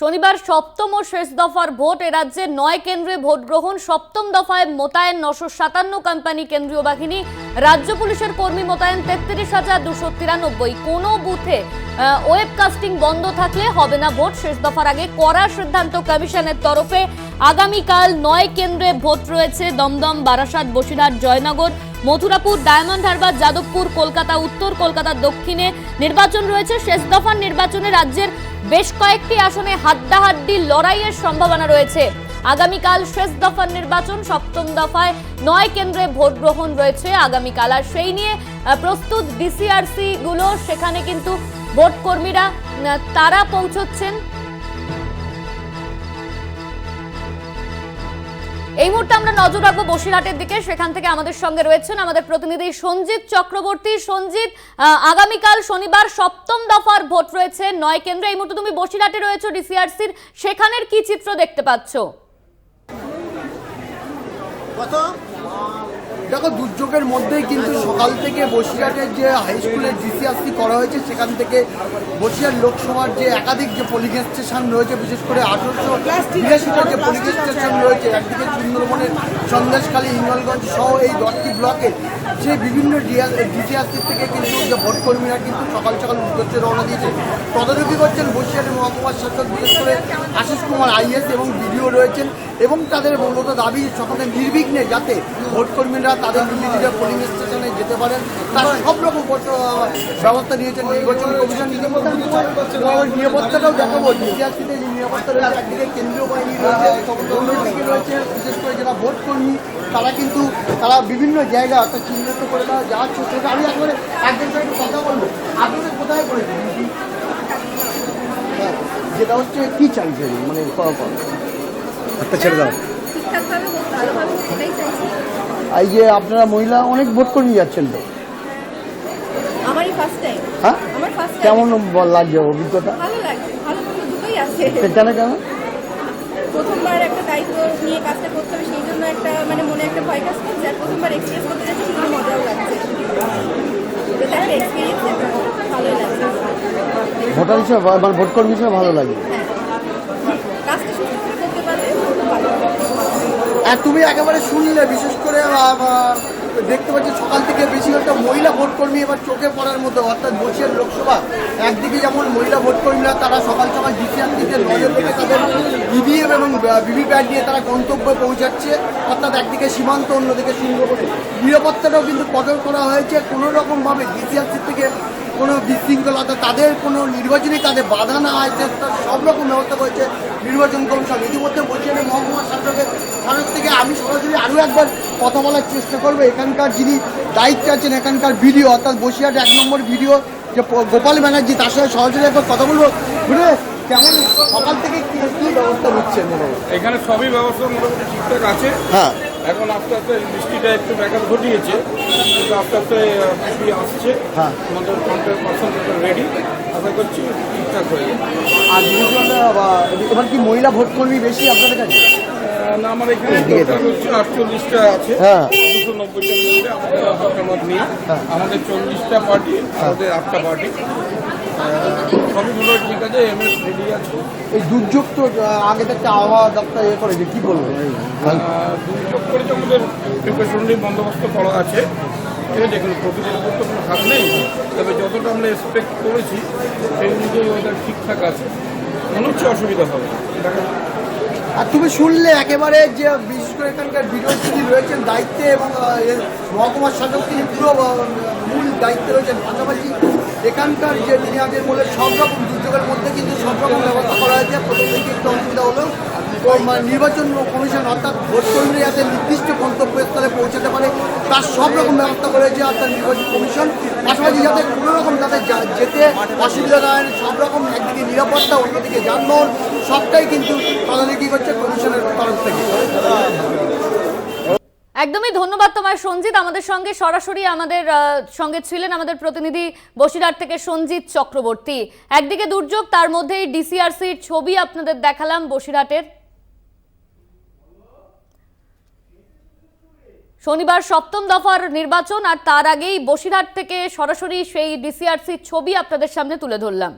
শনিবার সপ্তম ও শেষ দফার ভোট এ রাজ্যে নয় কেন্দ্রে ভোট গ্রহণ। সপ্তম দফায় মোতায়েন নশো সাতান্ন কোম্পানি কেন্দ্রীয় বাহিনী। রাজ্য পুলিশের কর্মী মোতায়েন তেত্রিশ হাজার দুশো তিরানব্বই। কোনো বুথে ওয়েবকাস্টিং বন্ধ থাকলে হবে না ভোট। শেষ দফার আগে কড়া সিদ্ধান্ত কমিশনের তরফে। আগামীকাল নয় কেন্দ্রে ভোট রয়েছে দমদম, বারাসাত, বসিরহাট, জয়নগর। মথুরাপুর, ডায়মন্ড হারবার, যাদবপুর, কলকাতা, উত্তর কলকাতা, দক্ষিণে নির্বাচন রয়েছে। শেষ দফার নির্বাচনে রাজ্যের বেশ কয়েকটি আসনে হাড্ডাহাড্ডি লড়াইয়ের সম্ভাবনা রয়েছে। আগামীকাল শেষ দফার নির্বাচন, সপ্তম দফায় নয় কেন্দ্রে ভোট গ্রহণ রয়েছে আগামীকাল। আর সেই নিয়ে প্রস্তুত ডিসিআরসি গুলো, সেখানে কিন্তু ভোট কর্মীরা তারা পৌঁছচ্ছেন। এই মুহূর্তে আমরা নজর রাখব বসিরহাটের দিকে। সেখান থেকে আমাদের সঙ্গে রয়েছেন আমাদের প্রতিনিধি সঞ্জিত চক্রবর্তী। সঞ্জিত আগামীকাল শনিবার সপ্তম দফার ভোট রয়েছে নয় কেন্দ্রে। এই মুহূর্তে তুমি বসিরহাটে রয়েছো, ডিসিআরসির। সেখানের কি চিত্র দেখতে পাচ্ছ? দেখো, দুর্যোগের মধ্যেই কিন্তু সকাল থেকে বসিরহাটের যে হাই স্কুলের জিসিআরসি করা হয়েছে, সেখান থেকে বসিরহাট লোকসভার যে একাধিক যে পোলিং স্টেশন রয়েছে, বিশেষ করে আঠারোশো বিরাশিটা যে পোলিং স্টেশন রয়েছে, একদিকে সুন্দরবনের সন্দেশখালী, হিঙ্গলগঞ্জ সহ এই দশটি ব্লকে যে বিভিন্ন ডিসিআরসি থেকে কিন্তু যে ভোটকর্মীরা কিন্তু সকাল সকাল উদ্দেশ্যে রওনা দিয়েছে। তদারকি করছেন বসিরহাটের মহকুমার শাসক, বিশেষ করে আশিস কুমার আইএস এবং বিডিও রয়েছেন এবং তাদের মূলত দাবি সকলে নির্বিঘ্নে যাতে ভোটকর্মীরা তাদের নিজ নিজের পোলিং স্টেশনে যেতে পারেন তারা সব রকম ব্যবস্থা নিয়েছেন নির্বাচন কমিশন এবং নিরাপত্তাটাও দেখাবো। যে নিরাপত্তা রয়েছে একদিকে কেন্দ্রীয় বাহিনী রয়েছে অন্যদিকে রয়েছে বিশেষ করে যারা ভোটকর্মী তারা কিন্তু তারা বিভিন্ন জায়গা অর্থাৎ চিহ্নিত করে দেওয়া যাচ্ছে। সেটা আমি একবারে একজন সাথে কথা বলব। আপনাদের কোথায় করেছেন যেটা হচ্ছে কি চাইছেন মানে একটা ছেড়ে দাও। ঠিকঠাকভাবে ভালোভাবে এটাই চাইছি। এই যে আপনারা মহিলা অনেক ভোট কর্মী যাচ্ছেন তো। আমারই ফার্স্ট টাইম হ্যাঁ? আমার ফার্স্ট টাইম কেমন লাগছে অভিজ্ঞতা? ভালো লাগছে ভালো ভালো দুটোই আছে। কেন কেন প্রথমবার একটা দায়িত্ব নিয়ে কাজটা করতে হবে সেই জন্য একটা মানে মনে একটা ভয় কাজ করছে আর প্রথমবার এক্সপ্রেস করতে যাচ্ছি সেটা মজাও লাগছে। তো একটা এক্সপিরিয়েন্স ভালোই লাগছে। ভোটার হিসেবে মানে ভোট কর্মী হিসেবে ভালো লাগে। হ্যাঁ কাজটা সুস্থভাবে করতে পারলে ভালো আর তুমি একেবারে শুনলে বিশেষ করে দেখতে পাচ্ছি সকাল থেকে বেশিরভাগটা মহিলা ভোট কর্মী এবার চোখে পড়ার মতো, অর্থাৎ বসিয়ার লোকসভা। একদিকে যেমন মহিলা ভোট কর্মীরা তারা সকাল সকাল ডিসিআর দিকে নজর রেখে তাদের ইভিএম এবং ভিভিপ্যাট দিয়ে তারা গন্তব্যে পৌঁছাচ্ছে, অর্থাৎ একদিকে সীমান্ত, অন্যদিকে সুন্দরবনে নিরাপত্তাটাও কিন্তু কঠোর করা হয়েছে। কোনো রকমভাবে থেকে কোনো বিশৃঙ্খলতা, তাদের কোনো নির্বাচনী কাজে বাধা না হয় সব রকম ব্যবস্থা করেছে নির্বাচন কমিশন। ইতিমধ্যে বসিরহাটের মহকুমা শাসকের শাসক থেকে আমি সরাসরি আরও একবার কথা বলার চেষ্টা করব। এখানকার যিনি দায়িত্বে আছেন এখানকার ভিডিও অর্থাৎ বসিরহাট এক নম্বর ভিডিও যে গোপাল ব্যানার্জি তার সাথে সরাসরি একবার কথা বলব। বুঝলে? কেমন সকাল থেকে কি কি ব্যবস্থা মোটামুটি? এখানে সবই ব্যবস্থা মোটামুটি ঠিকঠাক আছে। হ্যাঁ। এখন আস্তে আস্তে বৃষ্টিটা একটু ব্যাঘাত ঘটিয়েছে। কিন্তু আস্তে আস্তে বৃষ্টি আসছে। হ্যাঁ। আমাদের কন্ট্রাক্ট পার্সেন্ট রেডি আশা করছি ঠিকঠাক হয়ে যাবে। আর এবার কি মহিলা ভোট কর্মী বেশি আপনাদের কাছে? না আমার এখানে হচ্ছে আটচল্লিশটা আছে। হ্যাঁ। দুশো নব্বইটার মধ্যে আমাদের মতামত নিয়ে। আমাদের চল্লিশটা পার্টি আমাদের আটটা পার্টি সবই ঠিক আছে এমএস রেডি আছে। এই দুর্যোগ তো আগে থেকে আবহাওয়া দপ্তর ইয়ে করেছে কি বলব? দুর্যোগ করে যে আমাদের প্রিপারেশনলি বন্দোবস্ত করা আছে। ঠিক আছে এখানে প্রকৃতির উপর তো কোনো হাত নেই। তবে যতটা আমরা এক্সপেক্ট করেছি সেই অনুযায়ী ওয়েদার ঠিকঠাক আছে। মনে হচ্ছে অসুবিধা হবে। আর তুমি শুনলে একেবারে যে বিশেষ করে এখানকার বিরোধ তিনি রয়েছেন দায়িত্বে এবং মহকুমার শাসক তিনি পুরো মূল দায়িত্বে রয়েছেন। পাশাপাশি এখানকার যে মিনিয়াদের মূল্যে সব রকম দুর্যোগের মধ্যে কিন্তু সব রকম ব্যবস্থা করা হয়েছে। প্রথম থেকে একটু অসুবিধা মানে নির্বাচন কমিশন অর্থাৎ ভোট কর্মীরা যাতে নির্দিষ্ট গন্তব্যস্থলে পৌঁছাতে পারে তার সব রকম ব্যবস্থা করেছে অর্থাৎ নির্বাচন কমিশন, পাশাপাশি যাতে কোনো রকম যাতে যেতে অসুবিধা না হয়, সব রকম একদিকে নিরাপত্তা, অন্যদিকে যানবাহন, সবটাই কিন্তু তদারকি করছে কমিশনের তরফ থেকে। একদমই ধন্যবাদ তোমার সঞ্জিত। আমাদের সঙ্গে সরাসরি আমাদের সঙ্গে ছিলেন আমাদের প্রতিনিধি বসিরহাট থেকে সঞ্জিত চক্রবর্তী। একদিকে দুর্যোগ, তার মধ্যেই ডিসিআরসির ছবি আপনাদের দেখালাম বসিরহাটের। শনিবার সপ্তম দফার নির্বাচন, আর তার আগেই বসিরহাট থেকে সরাসরি সেই ডিসিআরসির ছবি আপনাদের সামনে তুলে ধরলাম।